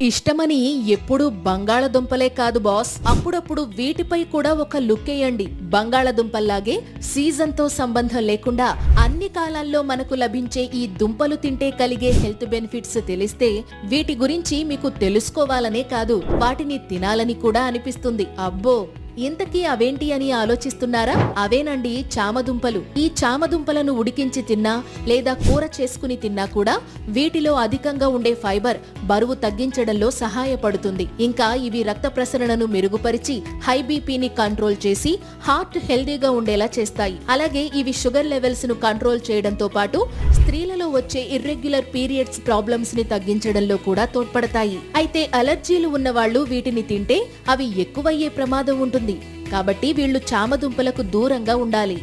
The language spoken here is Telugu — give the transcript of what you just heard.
ఇష్టమని ఎప్పుడూ బంగాళదుంపలే కాదు బాస్. అప్పుడప్పుడు వీటిపై కూడా ఒక లుక్ వేయండి. బంగాళదుంపల్లాగే సీజన్తో సంబంధం లేకుండా అన్ని కాలాల్లో మనకు లభించే ఈ దుంపలు తింటే కలిగే హెల్త్ బెనిఫిట్స్ తెలిస్తే వీటి గురించి మీకు తెలుసుకోవాలనే కాదు వాటిని తినాలని కూడా అనిపిస్తుంది. అబ్బో! ఇంతకీ అవేంటి అని ఆలోచిస్తున్నారా? అవేనండి చామదుంపలు. ఈ చామదుంపలను ఉడికించి తిన్నా లేదా కూర చేసుకుని తిన్నా కూడా వీటిలో అధికంగా ఉండే ఫైబర్ బరువు తగ్గించడంలో సహాయపడుతుంది. ఇంకా ఇవి రక్త ప్రసరణను మెరుగుపరిచి హై బీపీని కంట్రోల్ చేసి హార్ట్ హెల్దీగా ఉండేలా చేస్తాయి. అలాగే ఇవి షుగర్ లెవెల్స్ను కంట్రోల్ చేయడంతో పాటు స్త్రీలలో వచ్చే ఇర్రెగ్యులర్ పీరియడ్స్ ప్రాబ్లమ్స్ని తగ్గించడంలో కూడా తోడ్పడతాయి. అయితే అలర్జీలు ఉన్న వాళ్ళు వీటిని తింటే అవి ఎక్కువయ్యే ప్రమాదం ఉంటుంది. ఉంటుంది. కాబట్టి వీళ్ళు చామదుంపలకు దూరంగా ఉండాలి.